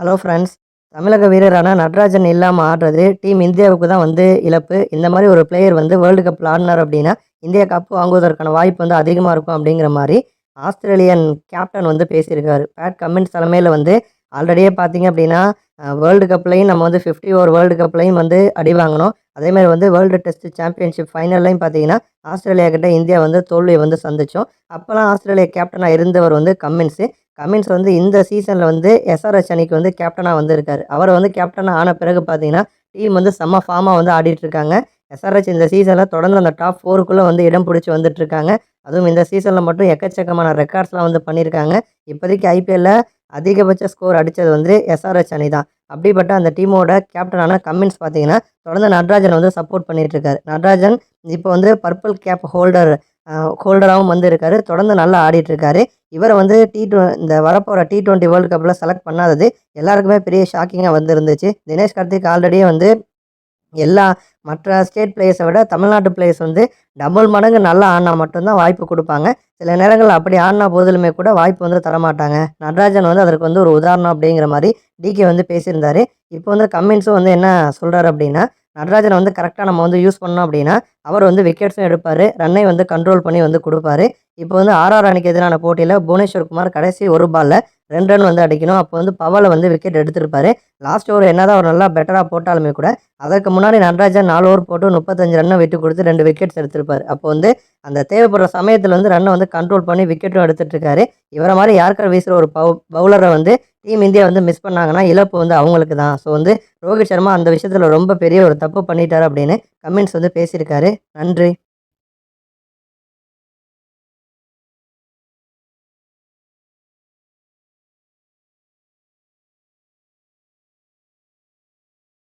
Hello friends தமிழக வீரரான நடராஜன் இல்லாமல் ஆடுறது டீம் இந்தியாவுக்கு தான் வந்து இழப்பு. இந்த மாதிரி ஒரு பிளேயர் வந்து வேர்ல்டு கப்பில் ஆடினார் அப்படின்னா இந்தியா கப்பு வாங்குவதற்கான வாய்ப்பு வந்து அதிகமாக இருக்கும் அப்படிங்கிற மாதிரி ஆஸ்திரேலியன் கேப்டன் வந்து பேசியிருக்காரு. பேட் கமின்ஸ் தலைமையில் வந்து ஆல்ரெடியே பார்த்தீங்க அப்படின்னா வேர்ல்டு கப்லையும் நம்ம வந்து ஃபிஃப்டி ஓவர் வேர்ல்டு கப்லையும் வந்து அடி வாங்கினோம். அதேமாதிரி வந்து வேர்ல்டு டெஸ்ட் சாம்பியன்ஷிப் ஃபைனல்லையும் பார்த்தீங்கன்னா ஆஸ்திரேலியா கிட்ட இந்தியா வந்து தோல்வியை வந்து சந்தித்தோம் அப்போல்லாம் ஆஸ்திரேலியா கேப்டனாக இருந்தவர் வந்து கம்மின்ஸு கமின்ஸ் வந்து இந்த சீசனில் வந்து எஸ்ஆர்எஸ் அணிக்கு வந்து கேப்டனாக வந்திருக்காரு. அவர் வந்து கேப்டனாக ஆன பிறகு பார்த்தீங்கன்னா டீம் வந்து செம்ம ஃபார்மாக வந்து ஆடிட்டுருக்காங்க எஸ்ஆர்எச் இந்த சீசனில் தொடர்ந்து அந்த டாப் ஃபோருக்குள்ளே வந்து இடம் பிடிச்சி வந்துட்டுருக்காங்க அதுவும் இந்த சீசனில் மட்டும் எக்கச்சக்கமான ரெக்கார்ட்ஸ்லாம் வந்து பண்ணியிருக்காங்க இப்போதைக்கு ஐபிஎல்ல அதிகபட்ச ஸ்கோர் அடித்தது வந்து எஸ்ஆர்எச் அணி தான். அப்படிப்பட்ட அந்த டீமோட கேப்டனான கம்மின்ஸ் பார்த்தீங்கன்னா தொடர்ந்து நடராஜன் வந்து சப்போர்ட் பண்ணிகிட்டு இருக்காரு. நடராஜன் இப்போ வந்து பர்பிள் கேப் ஹோல்டர் ஹோல்டராகவும் வந்து இருக்காரு. தொடர்ந்து நல்லா ஆடிட்டுருக்காரு. இவரை வந்து டி டுவ இந்த வரப்போகிற டி டுவெண்ட்டி வேர்ல்டு கப்பில் செலக்ட் பண்ணாதது எல்லாருக்குமே பெரிய ஷாக்கிங்காக வந்துருந்துச்சு. தினேஷ் கார்த்திக் ஆல்ரெடியே வந்து எல்லா மற்ற ஸ்டேட் பிளேயர்ஸை விட தமிழ்நாட்டு பிளேயர்ஸ் வந்து டபுள் மடங்கு நல்லா ஆடினா மட்டும்தான் வாய்ப்பு கொடுப்பாங்க. சில நேரங்களில் அப்படி ஆடினா போதிலுமே கூட வாய்ப்பு வந்து தரமாட்டாங்க. நடராஜன் வந்து அதற்கு வந்து ஒரு உதாரணம் அப்படிங்கிற மாதிரி டிகே வந்து பேசியிருந்தாரு. இப்போ வந்து கம்மின்ஸும் வந்து என்ன சொல்கிறாரு அப்படின்னா நடராஜனை வந்து கரெக்டாக நம்ம வந்து யூஸ் பண்ணோம் அப்படின்னா அவர் வந்து விக்கெட்ஸும் எடுப்பார். ரன்னை வந்து கண்ட்ரோல் பண்ணி வந்து கொடுப்பாரு. இப்போ வந்து ஆர்ஆர் அணிக்கு எதிரான போட்டியில் புவனேஸ்வர் குமார் கடைசி ஒரு பாலில் ரெண்டு ரன் வந்து அடிக்கணும். அப்போ வந்து பவலை வந்து விக்கெட் எடுத்திருப்பாரு. லாஸ்ட் ஓவர் என்னதான் அவர் நல்லா பெட்டராக போட்டாலுமே கூட அதற்கு முன்னாடி நடராஜன் நாலு ஓவர் போட்டு முப்பத்தஞ்சு ரன்னை விட்டு கொடுத்து ரெண்டு விக்கெட்ஸ் எடுத்திருப்பார். அப்போ வந்து அந்த தேவைப்படுற சமயத்தில் வந்து ரன்னை வந்து கண்ட்ரோல் பண்ணி விக்கெட்டும் எடுத்துட்டுருக்காரு இவரை மாதிரி யாருக்கார் வீசுகிற ஒரு பவு பவுலரை வந்து டீம் இந்தியா வந்து மிஸ் பண்ணாங்கன்னா இழப்பு வந்து அவங்களுக்கு தான். ஸோ வந்து ரோஹித் சர்மா அந்த விஷயத்தில் ரொம்ப பெரிய ஒரு தப்பு பண்ணிட்டார் அப்படின்னு கமெண்ட்ஸ் வந்து பேசியிருக்காரு. நன்றி.